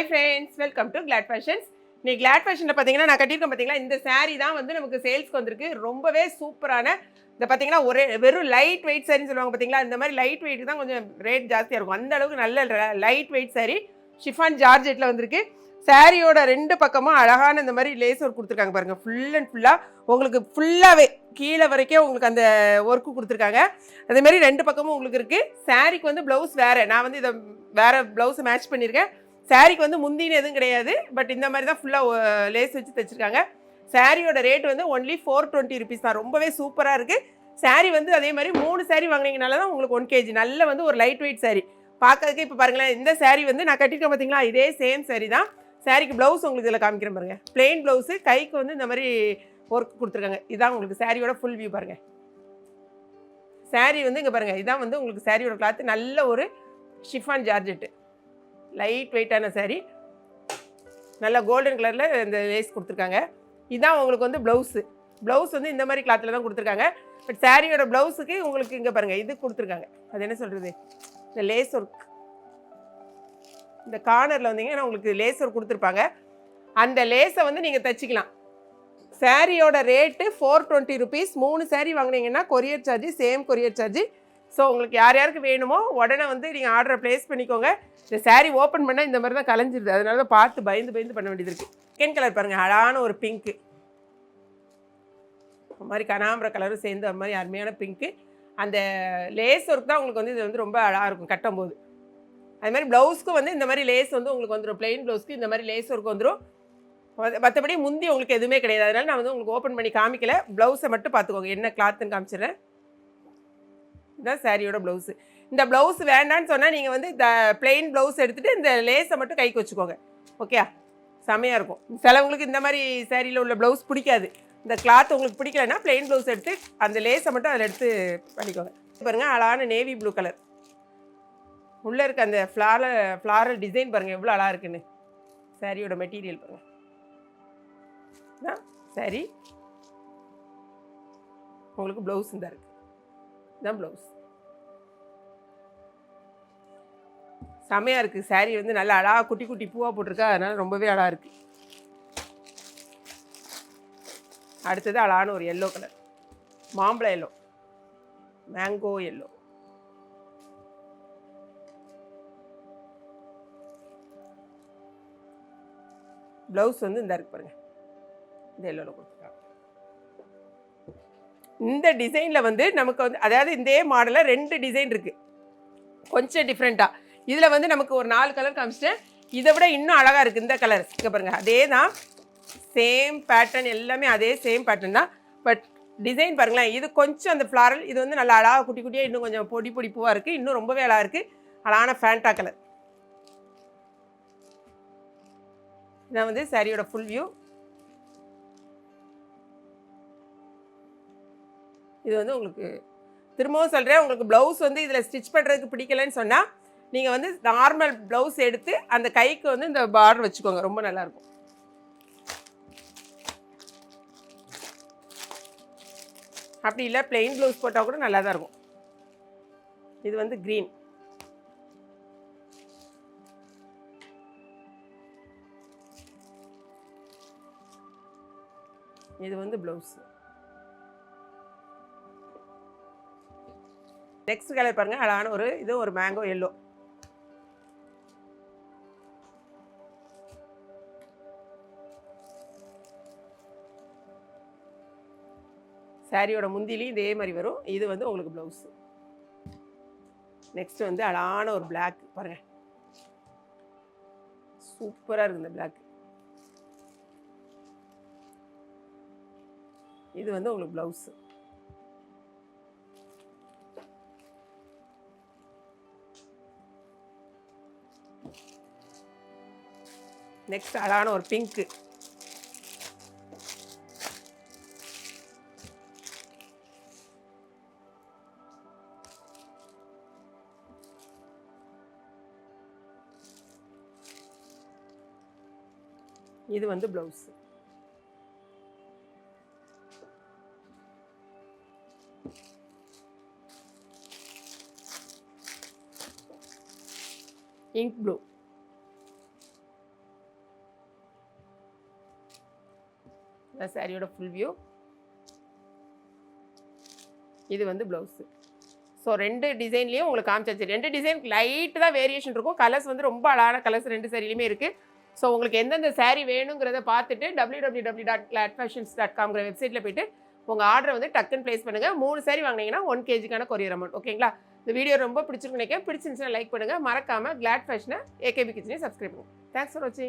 Hi friends welcome to Glad Fashions நீ Glad ஃபேஷனில் பார்த்தீங்கன்னா நான் கட்டியிருக்கேன் பார்த்தீங்களா இந்த saree தான் வந்து நமக்கு சேல்ஸ்க்கு வந்திருக்கு. ரொம்பவே சூப்பரான இந்த பார்த்தீங்கன்னா ஒரே வெறும் லைட் வெயிட் சாரின்னு சொல்லுவாங்க பார்த்தீங்களா இந்த மாதிரி லைட் வெயிட் தான் கொஞ்சம் ரேட் ஜாஸ்தியாக இருக்கும். அந்த அளவுக்கு நல்ல லைட் வெயிட் saree ஷிஃபான் ஜார்ஜெட்டில் வந்திருக்கு. சாரியோட ரெண்டு பக்கமும் அழகான இந்த மாதிரி லேஸ் ஒர்க் கொடுத்துருக்காங்க பாருங்கள் ஃபுல் அண்ட் ஃபுல்லாக உங்களுக்கு ஃபுல்லாகவே கீழே வரைக்கும் உங்களுக்கு அந்த ஒர்க்கு கொடுத்துருக்காங்க. அதேமாரி ரெண்டு பக்கமும் உங்களுக்கு இருக்குது சாரிக்கு வந்து ப்ளவுஸ் வேறு. நான் வந்து இதை வேறு ப்ளவுஸை மேட்ச் பண்ணியிருக்கேன். சாரிக்கு வந்து முந்தின்னு எதுவும் கிடையாது பட் இந்த மாதிரி தான் ஃபுல்லாக லேஸ் வச்சு தைச்சிருக்காங்க. சாரியோட ரேட் வந்து ஒன்லி ஃபோர் டுவெண்ட்டி ருபீஸ் தான். ரொம்பவே சூப்பராக இருக்குது சாரி வந்து அதே மாதிரி மூணு சாரி வாங்கினீங்கனால தான் உங்களுக்கு ஒன் கேஜி நல்ல வந்து ஒரு லைட் வெயிட் சாரி பார்க்கறதுக்கு இப்போ பாருங்களேன் இந்த சாரி வந்து நான் கட்டியிருக்கேன் பார்த்தீங்களா இதே சேம் சாரி தான். சாரிக்கு ப்ளவுஸ் உங்களுக்கு இதில் காமிக்கிறேன் பாருங்க. பிளெயின் ப்ளவுஸு கைக்கு வந்து இந்த மாதிரி ஒர்க் கொடுத்துருக்காங்க. இதான் உங்களுக்கு சாரியோட ஃபுல் வியூ பாருங்கள் சாரி வந்து இங்கே பாருங்கள் இதான் வந்து உங்களுக்கு சாரியோட கிளாத்து நல்ல ஒரு ஷிஃபான் ஜார்ஜெட்டு லைட் வெயிட்டான சேரீ நல்ல கோல்டன் கலரில் இந்த லேஸ் கொடுத்துருக்காங்க. இதுதான் உங்களுக்கு வந்து ப்ளவுஸு ப்ளவுஸ் வந்து இந்த மாதிரி கிளாத்தில் தான் கொடுத்துருக்காங்க. பட் சாரியோட ப்ளவுஸுக்கு உங்களுக்கு இங்கே பாருங்கள் இது கொடுத்துருக்காங்க. அது என்ன சொல்கிறது இந்த லேஸ் ஒர்க் இந்த கார்னரில் வந்தீங்கன்னா உங்களுக்கு லேஸ் ஒர்க் கொடுத்துருப்பாங்க. அந்த லேஸை வந்து நீங்கள் தைச்சிக்கலாம். சாரியோட ரேட்டு ஃபோர் டுவெண்ட்டி ருபீஸ் மூணு சாரீ வாங்குனீங்கன்னா courier charge same courier charge so உங்களுக்கு யார் யாருக்கு வேணுமோ உடனே வந்து நீங்கள் ஆர்டரை ப்ளேஸ் பண்ணிக்கோங்க. இந்த சாரீ ஓப்பன் பண்ணால் இந்த மாதிரி தான் கலைஞ்சிருது. அதனால தான் பார்த்து பயந்து பயந்து பண்ண வேண்டியது இருக்குது ஸ்கின் கலர் பாருங்கள் அழகான ஒரு பிங்க்கு ஒரு மாதிரி கனாம்பர கலரும் சேர்ந்து அது மாதிரி அருமையான பிங்க்கு அந்த லேஸ் ஒர்க் தான் உங்களுக்கு வந்து இது வந்து ரொம்ப அழகாக இருக்கும் கட்டும்போது. அது மாதிரி ப்ளவுஸ்க்கு வந்து இந்த மாதிரி லேஸ் வந்து உங்களுக்கு வந்துடும் பிளெயின் ப்ளவுஸ்க்கு இந்த மாதிரி லேஸ் ஒர்க் வந்துடும் மற்றபடி முந்தி உங்களுக்கு எதுவுமே கிடையாது. அதனால நான் வந்து உங்களுக்கு ஓப்பன் பண்ணி காமிக்கல. ப்ளவுஸை மட்டும் பார்த்துக்கோங்க. என்ன கிளாத்துன்னு காமிச்சிடுறேன். இதுதான் சாரியோட ப்ளவுஸு இந்த ப்ளவுஸ் வேண்டான்னு சொன்னால் நீங்கள் வந்து இந்த பிளெயின் ப்ளவுஸ் எடுத்துகிட்டு இந்த லேஸை மட்டும் கைக்கு வச்சுக்கோங்க. ஓகே செமையாக இருக்கும். சிலவங்களுக்கு இந்த மாதிரி சேரீயில் உள்ள ப்ளவுஸ் பிடிக்காது. இந்த கிளாத் உங்களுக்கு பிடிக்கலன்னா பிளெயின் ப்ளவுஸ் எடுத்து அந்த லேஸை மட்டும் அதில் எடுத்து பண்ணிக்கோங்க. பாருங்கள் அழகான நேவி ப்ளூ கலர் உள்ளே இருக்க அந்த ஃப்ளாரல் ஃப்ளாரல் டிசைன் பாருங்கள் எவ்வளோ அழகாக இருக்குன்னு. சாரியோட மெட்டீரியல் பாருங்கள் சாரி உங்களுக்கு ப்ளவுஸ் தான் இருக்குது தான் ப்ளவுஸ் செமையாக இருக்குது சாரீ வந்து நல்லா அழகாக குட்டி குட்டி பூவாக போட்டிருக்கா. அதனால் ரொம்பவே அழகாக இருக்குது அடுத்தது அழகான ஒரு எல்லோ கலர் மாம்பழ எல்லோ மேங்கோ எல்லோ ப்ளவுஸ் வந்து இந்த இருக்கு பாருங்கள் இந்த எல்லோவில் கொடுத்துருக்காங்க. இந்த டிசைனில் வந்து நமக்கு வந்து அதாவது இதே மாடலில் ரெண்டு டிசைன் இருக்குது கொஞ்சம் டிஃப்ரெண்ட்டாக இதில் வந்து நமக்கு ஒரு நாலு கலர் காமிச்சிட்டேன். இதை விட இன்னும் அழகாக இருக்குது இந்த கலர் இங்கே பாருங்கள் அதே தான் சேம் பேட்டர்ன் எல்லாமே அதே சேம் பேட்டர்ன் தான். பட் டிசைன் பாருங்களேன். இது கொஞ்சம் அந்த ஃப்ளாரல் இது வந்து நல்லா அழகாக குட்டி குட்டியாக இன்னும் கொஞ்சம் பொடி பொடி பூவாக இருக்குது இன்னும் ரொம்பவே அழகாக இருக்குது அழகான ஃபேண்டா கலர் இதான் வந்து சாரியோட ஃபுல் வியூ இது வந்து உங்களுக்கு திரும்பவும் சொல்கிறேன் உங்களுக்கு ப்ளவுஸ் வந்து இதில் ஸ்டிச் பண்ணுறதுக்கு பிடிக்கலன்னு சொன்னால் நீங்கள் வந்து நார்மல் ப்ளவுஸ் எடுத்து அந்த கைக்கு வந்து இந்த பார்டர் வச்சுக்கோங்க ரொம்ப நல்லாயிருக்கும். அப்படி இல்லை plain ப்ளவுஸ் போட்டால் கூட நல்லா தான் இருக்கும். இது வந்து க்ரீன் இது வந்து ப்ளவுஸ் நெக்ஸ்ட் கலர் பாருங்க. அழகான ஒரு இது ஒரு மேங்கோ எல்லோ சாரியோட முந்திலையும் இதே மாதிரி வரும். இது வந்து உங்களுக்கு ப்ளவுஸு நெக்ஸ்ட் வந்து அழகான ஒரு பிளாக் பாருங்க. சூப்பராக இருக்குது இந்த பிளாக் இது வந்து உங்களுக்கு ப்ளவுஸு நெக்ஸ்ட் அழகான ஒரு பிங்க்கு இது வந்து ப்ளவுஸ் இங்க் ப்ளூ இந்த சாரியோட ஃபுல் வியூ இது வந்து ப்ளவுஸு ஸோ ரெண்டு டிசைன்லேயும் உங்களுக்கு காமிச்சாச்சு. ரெண்டு டிசைன் லைட்டு தான் வேரியேஷன் இருக்கும். கலர்ஸ் வந்து ரொம்ப அழகான கலர்ஸ் ரெண்டு சாரிலையுமே இருக்குது ஸோ உங்களுக்கு எந்தெந்த சாரீ வேணுங்கிறத பார்த்துட்டு W W W dot Glad Fashions dot காம்ங்கிற வெப்சைட்டில் போயிட்டு உங்கள் ஆர்டரை வந்து டக்குன்னு ப்ளேஸ் பண்ணுங்கள் மூணு சாரி வாங்கினீங்கன்னா ஒன் கேஜிக்கான கொரியர் அமௌண்ட் ஓகேங்களா இந்த வீடியோ ரொம்ப பிடிச்சிருக்கு நினைக்கிறேன். பிடிச்சிருந்துச்சுன்னா லைக் பண்ணுங்கள் மறக்காமல் கிளாட் ஃபேஷனை ஏகேபி கிச்சனையும் சப்ஸ்கிரைப் பண்ணுங்கள் தேங்க்ஸ் ஃபார் வாட்சிங்